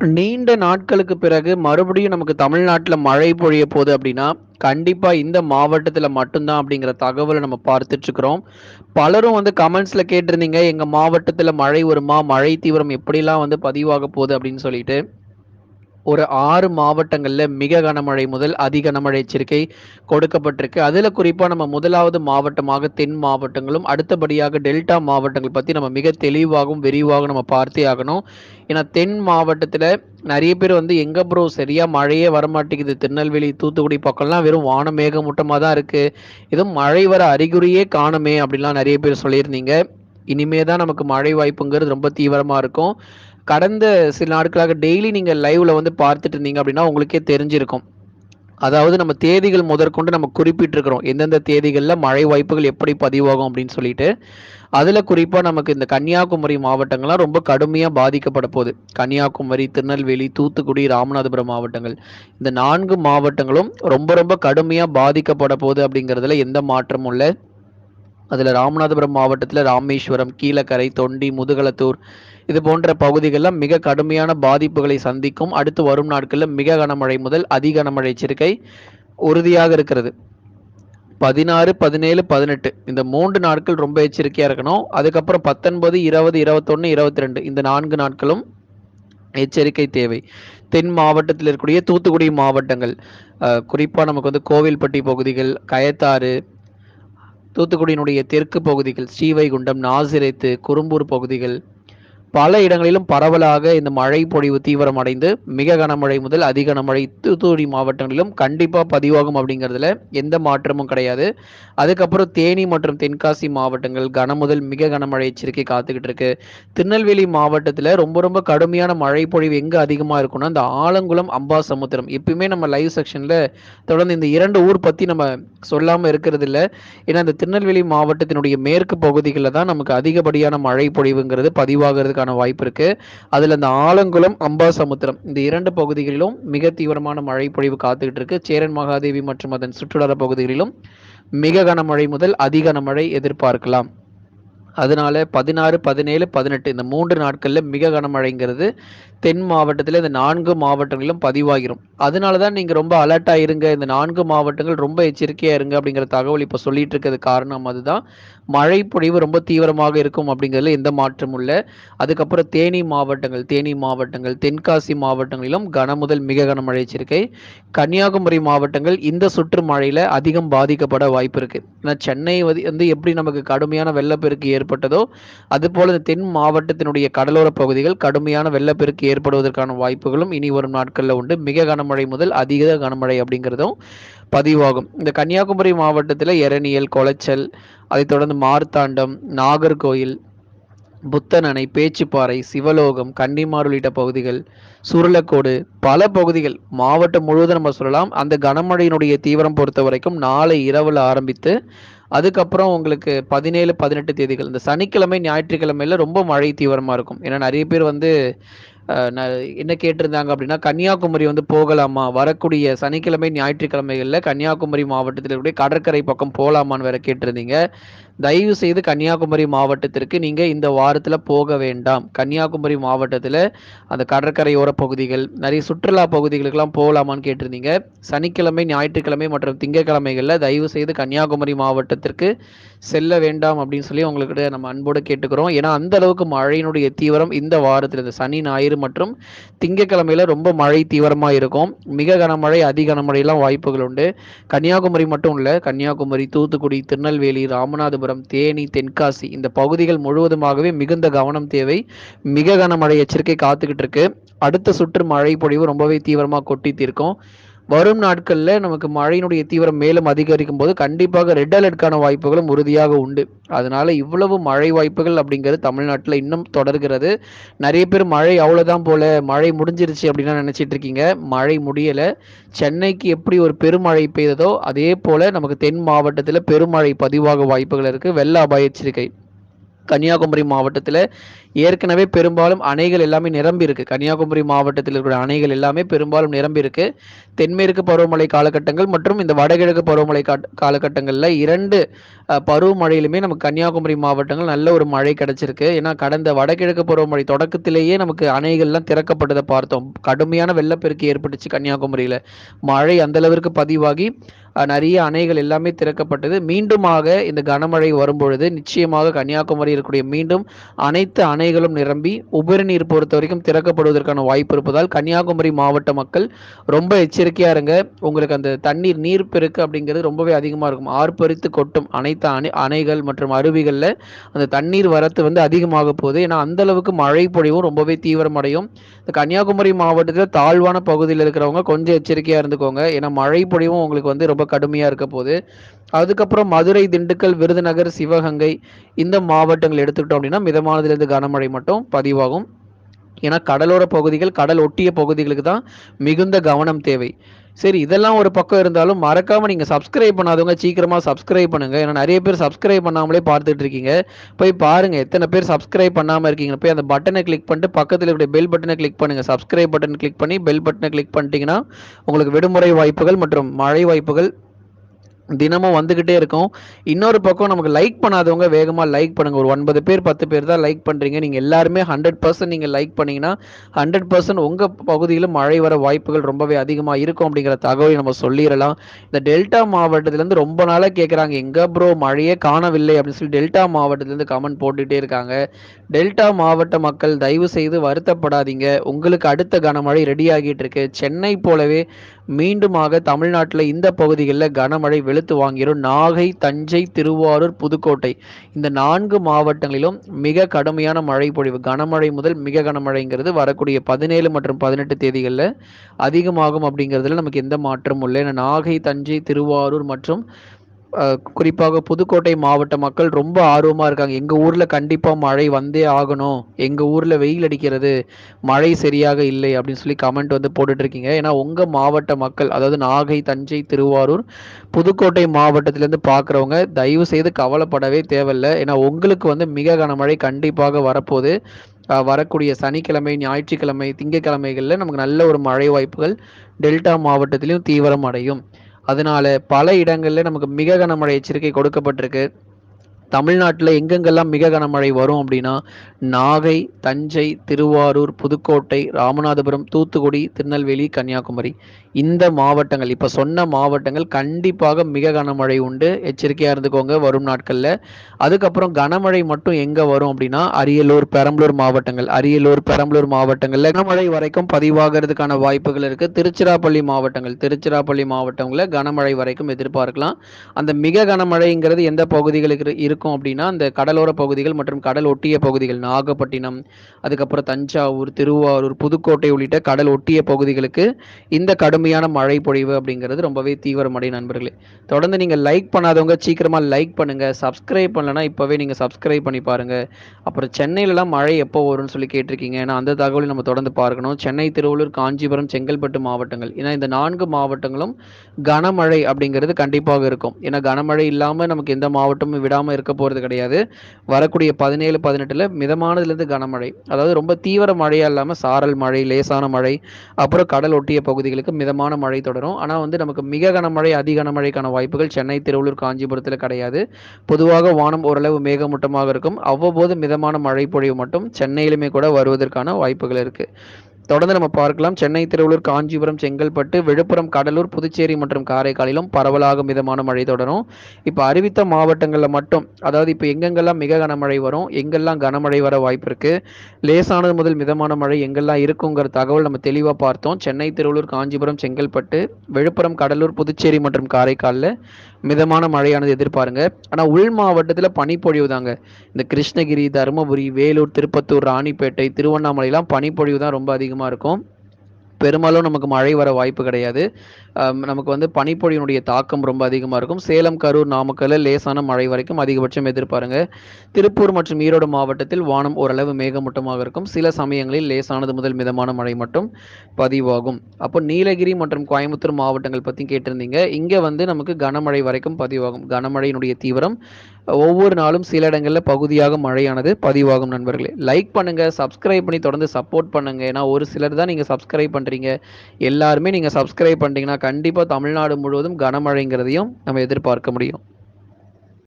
நீண்ட நாட்களுக்கு பிறகு மறுபடியும் நமக்கு தமிழ்நாட்டில் மழை பொழிய போகுது அப்படின்னா, கண்டிப்பாக இந்த மாவட்டத்தில் மட்டும்தான் அப்படிங்கிற தகவலை நம்ம பார்த்துட்ருக்குறோம் பலரும் வந்து கமெண்ட்ஸில் கேட்டிருந்தீங்க, எங்கள் மாவட்டத்தில் மழை வருமா? மழை தீவிரம் எப்படிலாம் வந்து பதிவாக போகுது?" அப்படின்னு சொல்லிட்டு. ஒரு ஆறு மாவட்டங்களில் மிக கனமழை முதல் அதி கனமழை எச்சரிக்கை கொடுக்கப்பட்டிருக்கு. அதில் குறிப்பாக நம்ம முதலாவது மாவட்டமாக தென் மாவட்டங்களும், அடுத்தபடியாக டெல்டா மாவட்டங்கள் பற்றி நம்ம மிக தெளிவாகவும், விரிவாகவும் நம்ம பார்த்தே ஆகணும். ஏன்னா தென் மாவட்டத்தில் நிறைய பேர் வந்து, எங்கே ப்ரோ சரியாக மழையே வரமாட்டேங்குது. திருநெல்வேலி, தூத்துக்குடி பக்கம்லாம் வெறும் வானம் மேகமூட்டமாக தான் இருக்குது எதுவும் மழை வர அறிகுறியே காணுமே அப்படிலாம் நிறைய பேர் சொல்லியிருந்தீங்க. இனிமே தான் நமக்கு மழை வாய்ப்புங்கிறது ரொம்ப தீவிரமாக இருக்கும். கடந்த சில நாட்களாக டெய்லி நீங்கள் லைவ்ல வந்து பார்த்துட்டு இருந்தீங்க அப்படின்னா, உங்களுக்கே தெரிஞ்சிருக்கும். அதாவது நம்ம தேதிகள் முதற்கொண்டு நம்ம குறிப்பிட்டிருக்கிறோம். எந்தெந்த தேதிகளில் மழை வாய்ப்புகள் எப்படி பதிவாகும் அப்படின்னு சொல்லிட்டு. அதில் குறிப்பாக நமக்கு இந்த கன்னியாகுமரி மாவட்டங்கள்லாம் ரொம்ப கடுமையாக பாதிக்கப்பட போகுது. கன்னியாகுமரி, திருநெல்வேலி, தூத்துக்குடி, ராமநாதபுரம் மாவட்டங்கள். இந்த நான்கு மாவட்டங்களும் ரொம்ப ரொம்ப கடுமையாக பாதிக்கப்பட போகுது அப்படிங்கிறதுல எந்த மாற்றமும் இல்லை அதில் ராமநாதபுரம் மாவட்டத்தில் ராமேஸ்வரம், கீழக்கரை, தொண்டி, முதுகலத்தூர் இது போன்ற பகுதிகளில் மிக கடுமையான பாதிப்புகளை சந்திக்கும். அடுத்து வரும் நாட்களில் மிக கனமழை முதல் அதி கனமழை எச்சரிக்கை உறுதியாக இருக்கிறது. 16, 17, 18 இந்த மூன்று நாட்கள் ரொம்ப எச்சரிக்கையாக இருக்கணும். அதுக்கப்புறம் 19, 20, 21, 22 இந்த நான்கு நாட்களும் எச்சரிக்கை தேவை. தென் மாவட்டத்தில் இருக்கக்கூடிய தூத்துக்குடி மாவட்டங்கள். குறிப்பாக நமக்கு வந்து கோவில்பட்டி பகுதிகள், கயத்தாறு, தூத்துக்குடியினுடைய தெற்கு பகுதிகள், ஸ்ரீவைகுண்டம், நாசிரேத்து, குறும்பூர் பகுதிகள், பல இடங்களிலும் பரவலாக இந்த மழை பொழிவு தீவிரமடைந்து, மிக கனமழை முதல் அதி கனமழை தூத்துக்குடி மாவட்டங்களிலும் கண்டிப்பாக பதிவாகும் அப்படிங்கிறதுல எந்த மாற்றமும் கிடையாது. அதுக்கப்புறம் தேனி மற்றும் தென்காசி மாவட்டங்கள் கன முதல் மிக கனமழை எச்சரிக்கை காத்துக்கிட்டு இருக்கு. திருநெல்வேலி மாவட்டத்தில் ரொம்ப ரொம்ப கடுமையான மழை பொழிவு எங்கே அதிகமாக இருக்கும்னா, இந்த ஆலங்குளம், அம்பாசமுத்திரம். எப்பயுமே நம்ம லைவ் செக்ஷனில் தொடர்ந்து இந்த இரண்டு ஊர் பற்றி நம்ம சொல்லாம இருக்கிறதில்ல. ஏன்னா இந்த திருநெல்வேலி மாவட்டத்தினுடைய மேற்கு பகுதிகளில் தான் நமக்கு அதிகப்படியான மழை பொழிவுங்கிறது பதிவாகுறதுக்கான வாய்ப்பு இருக்கு. அதுல இந்த ஆலங்குளம், அம்பாசமுத்திரம் இந்த இரண்டு பகுதிகளிலும் மிக தீவிரமான மழை பொழிவு காத்துக்கிட்டு இருக்கு. சேரன் மகாதேவி மற்றும் அதன் சுற்றுலா பகுதிகளிலும் மிக கனமழை முதல் அதிக கனமழை எதிர்பார்க்கலாம். அதனால 16, 17, 18 இந்த மூன்று நாட்களில் மிக கனமழைங்கிறது தென் மாவட்டத்தில் இந்த நான்கு மாவட்டங்களிலும் பதிவாகிரும். அதனால தான் நீங்கள் ரொம்ப அலர்ட்டாக இருங்க. இந்த நான்கு மாவட்டங்கள் ரொம்ப எச்சரிக்கையாக இருங்க அப்படிங்கிற தகவல் இப்போ சொல்லிட்டு இருக்கிறதுக்கு காரணம் அதுதான். மழை பொழிவு ரொம்ப தீவிரமாக இருக்கும் அப்படிங்கிறதுல எந்த மாற்றமும் இல்லை அதுக்கப்புறம் தேனி மாவட்டங்கள் தேனி மாவட்டங்கள், தென்காசி மாவட்டங்களிலும் கனமுதல் மிக கனமழை எச்சரிக்கை. கன்னியாகுமரி மாவட்டங்கள் இந்த சுற்று மழையில் அதிகம் பாதிக்கப்பட வாய்ப்பு இருக்குது ஏன்னா சென்னை வதி வந்து எப்படி நமக்கு கடுமையான வெள்ளப்பெருக்கு ஏற்ப ஏற்பட்டதோ, அதுபோல இந்த தென் மாவட்டத்தினுடைய கடலோர பகுதிகள் கடுமையான வெள்ளப்பெருக்கு ஏற்படுவதற்கான வாய்ப்புகளும் இனி வரும் நாட்களில் உண்டு. மிக கனமழை முதல் அதிக கனமழை அப்படிங்கிறதும் பதிவாகும். இந்த கன்னியாகுமரி மாவட்டத்தில் எரணியல், கொளச்சல், அதைத் தொடர்ந்து மார்த்தாண்டம், நாகர்கோயில், புத்தனணை பேச்சுப்பாறை சிவலோகம், கன்னிமார் உள்ளிட்ட பகுதிகள், சுருளக்கோடு பல பகுதிகள் மாவட்டம் முழுவதும் நம்ம சொல்லலாம். அந்த கனமழையினுடைய தீவிரம் பொறுத்த வரைக்கும் நாளை இரவில் ஆரம்பித்து, அதுக்கப்புறம் உங்களுக்கு 17, 18 தேதிகள் இந்த சனிக்கிழமை, ஞாயிற்றுக்கிழமையில ரொம்ப மழை தீவிரமா இருக்கும். ஏன்னா நிறைய பேர் வந்து என்ன கேட்டிருந்தாங்க அப்படின்னா, "கன்னியாகுமரி வந்து போகலாமா? வரக்கூடிய சனிக்கிழமை, ஞாயிற்றுக்கிழமைகளில் கன்னியாகுமரி மாவட்டத்தில் இருக்கக்கூடிய கடற்கரை பக்கம் போகலாமான்னு வேற கேட்டிருந்தீங்க. தயவு செய்து கன்னியாகுமரி மாவட்டத்திற்கு நீங்க இந்த வாரத்துல போக வேண்டாம். கன்னியாகுமரி மாவட்டத்தில் அந்த கடற்கரையோர பகுதிகள், நிறைய சுற்றுலா பகுதிகளுக்கெல்லாம் போகலாமான்னு கேட்டிருந்தீங்க. சனிக்கிழமை, ஞாயிற்றுக்கிழமை மற்றும் திங்கக்கிழமைகளில் தயவு செய்து கன்னியாகுமரி மாவட்டத்திற்கு செல்ல வேண்டாம் அப்படின்னு சொல்லி உங்களுக்கு நம்ம அன்போடு கேட்டுக்கிறோம். ஏன்னா அந்த அளவுக்கு மழையினுடைய தீவிரம் இந்த வாரத்தில் இந்த சனி, ஞாயிறு மற்றும் திங்கட்கிழமையில ரொம்ப மழை தீவிரமா இருக்கும். மிக கனமழை, அதி கனமழையெல்லாம் வாய்ப்புகள் உண்டு. கன்னியாகுமரி மட்டும் இல்லை கன்னியாகுமரி, தூத்துக்குடி, திருநெல்வேலி, ராமநாதபுரம், தேனி, தென்காசி இந்த பகுதிகள் முழுவதுமாகவே மிகுந்த கவனம் தேவை. மிக கனமழை எச்சரிக்கை காத்துக்கிட்டு இருக்கு. அடுத்த சுற்று மழை பொழிவு ரொம்பவே தீவிரமாக கொட்டி தீர்க்கும். வரும் நாட்களில் நமக்கு மழையினுடைய தீவிரம் மேலும் அதிகரிக்கும் போது கண்டிப்பாக ரெட் அலர்ட்கான வாய்ப்புகளும் உறுதியாக உண்டு. அதனால இவ்வளவு மழை வாய்ப்புகள் அப்படிங்கிறது தமிழ்நாட்டில் இன்னும் தொடர்கிறது. நிறைய பேர் மழை அவ்வளோதான் போல, மழை முடிஞ்சிருச்சு அப்படின்னா நினச்சிட்டு இருக்கீங்க. மழை முடியலை சென்னைக்கு எப்படி ஒரு பெருமழை பெய்ததோ, அதே போல நமக்கு தென் மாவட்டத்தில் பெருமழை பதிவாக வாய்ப்புகள் இருக்குது வெள்ள அபாய எச்சரிக்கை. கன்னியாகுமரி மாவட்டத்தில் ஏற்கனவே பெரும்பாலும் அணைகள் எல்லாமே நிரம்பி இருக்கு கன்னியாகுமரி மாவட்டத்தில் இருக்கிற அணைகள் எல்லாமே பெரும்பாலும் நிரம்பி இருக்கு தென்மேற்கு பருவமழை காலகட்டங்கள் மற்றும் இந்த வடகிழக்கு பருவமழை காலகட்டங்களில் இரண்டு பருவமழையிலுமே நமக்கு கன்னியாகுமரி மாவட்டங்கள் நல்ல ஒரு மழை கிடைச்சிருக்கு. ஏன்னா கடந்த வடகிழக்கு பருவமழை தொடக்கத்திலேயே நமக்கு அணைகள்லாம் திறக்கப்பட்டதை பார்த்தோம். கடுமையான வெள்ளப்பெருக்கு ஏற்பட்டுச்சு கன்னியாகுமரியில். மழை அந்த அளவிற்கு பதிவாகி நிறைய அணைகள் எல்லாமே திறக்கப்பட்டது. மீண்டுமாக இந்த கனமழை வரும்பொழுது நிச்சயமாக கன்னியாகுமரி இருக்கக்கூடிய மீண்டும் அனைத்து அணைகளும் நிரம்பி உபரி நீர் பொறுத்த வரைக்கும் திறக்கப்படுவதற்கான வாய்ப்பு இருப்பதால் கன்னியாகுமரி மாவட்ட மக்கள் ரொம்ப எச்சரிக்கையாக இருங்க. உங்களுக்கு அந்த தண்ணீர் நீர் பெருக்கு அப்படிங்கிறது ரொம்பவே அதிகமாக இருக்கும். ஆர்ப்பரித்து கொட்டும் அனைத்து அணை அணைகள் மற்றும் அருவிகளில் அந்த தண்ணீர் வரத்து வந்து அதிகமாக போகுது. ஏன்னா அந்த அளவுக்கு மழை பொழிவும் ரொம்பவே தீவிரமடையும். இந்த கன்னியாகுமரி மாவட்டத்தில் தாழ்வான பகுதியில் இருக்கிறவங்க கொஞ்சம் எச்சரிக்கையாக இருந்துக்கோங்க. ஏன்னா மழை பொழிவும் உங்களுக்கு வந்து ரொம்ப கடுமையாக இருக்க போகுது. அதுக்கப்புறம் மதுரை திண்டுக்கல் விருதுநகர் சிவகங்கை இந்த மாவட்டங்கள் எடுத்துக்கிட்டோம் அப்படின்னா மிதமானதுலேருந்து கனமழை மட்டும் பதிவாகும். ஏன்னா கடலோர பகுதிகள் கடல் ஒட்டிய பகுதிகளுக்கு தான் மிகுந்த கவனம் தேவை. சரி இதெல்லாம் ஒரு பக்கம் இருந்தாலும் மறக்காம நீங்க சப்ஸ்கிரைப் பண்ணாதவங்க சீக்கிரமா சப்ஸ்கிரைப் பண்ணுங்க. ஏன்னா நிறைய பேர் சப்ஸ்கிரைப் பண்ணாமலே பார்த்துட்டு இருக்கீங்க. போய் பாருங்க எத்தனை பேர் சப்ஸ்கிரைப் பண்ணாம இருக்கீங்க. போய் அந்த பட்டனை கிளிக் பண்ணிட்டு பக்கத்தில் இருக்கிற பெல் பட்டனை கிளிக் பண்ணுங்க. சப்ஸ்கிரைப் பட்டன் கிளிக் பண்ணி பெல் பட்டனை கிளிக் பண்ணிட்டீங்கன்னா உங்களுக்கு விடுமுறை வாய்ப்புகள் மற்றும் மழை வாய்ப்புகள் தினமும் வந்துக்கிட்டே இருக்கும். இன்னொரு பக்கம் நமக்கு லைக் பண்ணாதவங்க வேகமாக லைக் பண்ணுங்கள் ஒரு ஒன்பது பேர் பத்து பேர் தான் லைக் பண்ணுறீங்க நீங்கள் எல்லாருமே ஹண்ட்ரட் பர்சன்ட் நீங்கள் லைக் பண்ணிங்கன்னா ஹண்ட்ரட் பர்சன்ட் உங்கள் பகுதியில் மழை வர வாய்ப்புகள் ரொம்பவே அதிகமாக இருக்கும் அப்படிங்கிற தகவலை நம்ம சொல்லிடலாம். இந்த டெல்டா மாவட்டத்திலேருந்து ரொம்ப நாளாக கேட்குறாங்க எங்கே ப்ரோ மழையே காணவில்லை அப்படின்னு சொல்லி டெல்டா மாவட்டத்திலேருந்து கமெண்ட் போட்டுகிட்டே இருக்காங்க. டெல்டா மாவட்ட மக்கள் தயவு செய்து வருத்தப்படாதீங்க. உங்களுக்கு அடுத்த கனமழை ரெடி ஆகிட்டு இருக்கு. சென்னை போலவே மீண்டுமாக தமிழ்நாட்டில் இந்த பகுதிகளில் கனமழை வெளுத்து வாங்கிடும் நாகை தஞ்சை திருவாரூர் புதுக்கோட்டை. இந்த நான்கு மாவட்டங்களிலும் மிக கடுமையான மழை பொழிவு. கனமழை முதல் மிக கனமழைங்கிறது வரக்கூடிய பதினேழு மற்றும் பதினெட்டு தேதிகளில் அதிகமாகும் அப்படிங்கிறதுல நமக்கு எந்த மாற்றமும் இல்லை. ஏன்னா நாகை தஞ்சை திருவாரூர் மற்றும் குறிப்பாக புதுக்கோட்டை மாவட்ட மக்கள் ரொம்ப ஆர்வமாக இருக்காங்க. எங்கள் ஊரில் கண்டிப்பாக மழை வந்தே ஆகணும். எங்கள் ஊரில் வெயில் அடிக்கிறது மழை சரியாக இல்லை அப்படின்னு சொல்லி கமெண்ட் வந்து போட்டுட்ருக்கீங்க. ஏன்னா உங்கள் மாவட்ட மக்கள் அதாவது நாகை தஞ்சை திருவாரூர் புதுக்கோட்டை மாவட்டத்திலேருந்து பார்க்குறவங்க தயவு செய்து கவலைப்படவே தேவையில்லை. ஏன்னா உங்களுக்கு வந்து மிக கனமழை கண்டிப்பாக வரப்போகுது. வரக்கூடிய சனிக்கிழமை ஞாயிற்றுக்கிழமை திங்கக்கிழமைகளில் நமக்கு நல்ல ஒரு மழை வாய்ப்புகள் டெல்டா மாவட்டத்திலையும் தீவிரம் அடையும். அதனால பல இடங்களில் நமக்கு மிக கனமழை எச்சரிக்கை கொடுக்கப்பட்டிருக்கு. தமிழ்நாட்டில் எங்கெங்கெல்லாம் மிக கனமழை வரும் அப்படின்னா நாகை தஞ்சை திருவாரூர் புதுக்கோட்டை ராமநாதபுரம் தூத்துக்குடி திருநெல்வேலி கன்னியாகுமரி. இந்த மாவட்டங்கள் இப்போ சொன்ன மாவட்டங்கள் கண்டிப்பாக மிக கனமழை உண்டு. எச்சரிக்கையாக இருந்துக்கோங்க வரும் நாட்களில். அதுக்கப்புறம் கனமழை மட்டும் எங்கே வரும் அப்படின்னா அரியலூர் பெரம்பலூர் மாவட்டங்கள். அரியலூர் பெரம்பலூர் மாவட்டங்களில் கனமழை வரைக்கும் பதிவாகிறதுக்கான வாய்ப்புகள் இருக்குது திருச்சிராப்பள்ளி மாவட்டங்கள் திருச்சிராப்பள்ளி மாவட்டங்களில் கனமழை வரைக்கும் எதிர்பார்க்கலாம். அந்த மிக கனமழைங்கிறது எந்த பகுதிகளுக்கு இருக்கும் அப்படின்னா அந்த கடலோர பகுதிகள் மற்றும் கடல் ஒட்டிய பகுதிகள் நாகப்பட்டினம் அதுக்கப்புறம் தஞ்சாவூர் திருவாரூர் புதுக்கோட்டை உள்ளிட்ட கடல் ஒட்டிய பகுதிகளுக்கு இந்த கடுமையான மழை பொழிவு அப்படிங்கிறது ரொம்பவே தீவிரமடை நண்பர்களே. தொடர்ந்து நீங்கள் லைக் பண்ணாதவங்க சீக்கிரமாக லைக் பண்ணுங்கள் சப்ஸ்கிரைப் பண்ணலன்னா இப்போவே நீங்கள் சப்ஸ்கிரைப் பண்ணி பாருங்கள் அப்புறம் சென்னையிலலாம் மழை எப்போ வரும்னு சொல்லி கேட்டிருக்கீங்க. ஏன்னா அந்த தகவலை நம்ம தொடர்ந்து பார்க்கணும். சென்னை திருவள்ளூர் காஞ்சிபுரம் செங்கல்பட்டு மாவட்டங்கள். ஏன்னா இந்த நான்கு மாவட்டங்களும் கனமழை அப்படிங்கிறது கண்டிப்பாக இருக்கும். ஏன்னா கனமழை இல்லாமல் நமக்கு எந்த மாவட்டமும் விடாமல் இருக்க போகிறது கிடையாது. வரக்கூடிய பதினேழு பதினெட்டில் மிதமானதுலேருந்து கனமழை. அதாவது ரொம்ப தீவிர மழையாக இல்லாமல் சாரல் மழை லேசான மழை அப்புறம் கடல் ஒட்டிய பகுதிகளுக்கு மிதமான மழை தொடரும். ஆனால் வந்து நமக்கு மிக கனமழை அதி கனமழைக்கான வாய்ப்புகள் சென்னை திருவள்ளூர் காஞ்சிபுரத்தில் கிடையாது. பொதுவாக வானம் ஓரளவு மேகமூட்டமாக இருக்கும். அவ்வப்போது மிதமான மழை பொழிவு மட்டும் சென்னையிலுமே கூட வருவதற்கான வாய்ப்புகள் இருக்குது தொடர்ந்து நம்ம பார்க்கலாம். சென்னை திருவள்ளூர் காஞ்சிபுரம் செங்கல்பட்டு விழுப்புரம் கடலூர் புதுச்சேரி மற்றும் காரைக்காலிலும் பரவலாக மிதமான மழை தொடரும். இப்போ அறிவித்த மாவட்டங்களில் மட்டும் அதாவது இப்போ எங்கெங்கெல்லாம் மிக கனமழை வரும் எங்கெல்லாம் கனமழை வர வாய்ப்பு இருக்கு லேசானது முதல் மிதமான மழை எங்கெல்லாம் இருக்குங்கிற தகவல் நம்ம தெளிவாக பார்த்தோம். சென்னை திருவள்ளூர் காஞ்சிபுரம் செங்கல்பட்டு விழுப்புரம் கடலூர் புதுச்சேரி மற்றும் காரைக்காலில் மிதமான மழையானது எதிர்பாருங்க. ஆனால் உள் மாவட்டத்தில் பனிப்பொழிவு தாங்க. இந்த கிருஷ்ணகிரி தருமபுரி வேலூர் திருப்பத்தூர் ராணிப்பேட்டை திருவண்ணாமலைலாம் பனிப்பொழிவு தான் ரொம்ப அதிகமாக இருக்கும். பெரும்பாலும் நமக்கு மழை வர வாய்ப்பு கிடையாது. நமக்கு வந்து பனிப்பொழியினுடைய தாக்கம் ரொம்ப அதிகமாக இருக்கும். சேலம் கரூர் நாமக்கல் லேசான மழை வரைக்கும் அதிகபட்சம் எதிர்பாருங்க. திருப்பூர் மற்றும் ஈரோடு மாவட்டத்தில் வானம் ஓரளவு மேகமூட்டமாக இருக்கும். சில சமயங்களில் லேசானது முதல் மிதமான மழை மட்டும் பதிவாகும். அப்போ நீலகிரி மற்றும் கோயம்புத்தூர் மாவட்டங்கள் பற்றி கேட்டிருந்தீங்க. இங்கே வந்து நமக்கு கனமழை வரைக்கும் பதிவாகும். கனமழையினுடைய தீவிரம் ஒவ்வொரு நாளும் சில இடங்களில் பகுதியாக மழையானது பதிவாகும் நண்பர்களே. லைக் பண்ணுங்கள் சப்ஸ்கிரைப் பண்ணி தொடர்ந்து சப்போர்ட் பண்ணுங்கள் ஏன்னா ஒரு சிலர் தான் நீங்கள் சப்ஸ்கிரைப் பண்ணுறீங்க எல்லாருமே நீங்கள் சப்ஸ்கிரைப் பண்ணிட்டீங்கன்னா கண்டிப்பாக தமிழ்நாடு முழுவதும் கனமழைங்கிறதையும் நம்ம எதிர்பார்க்க முடியும்.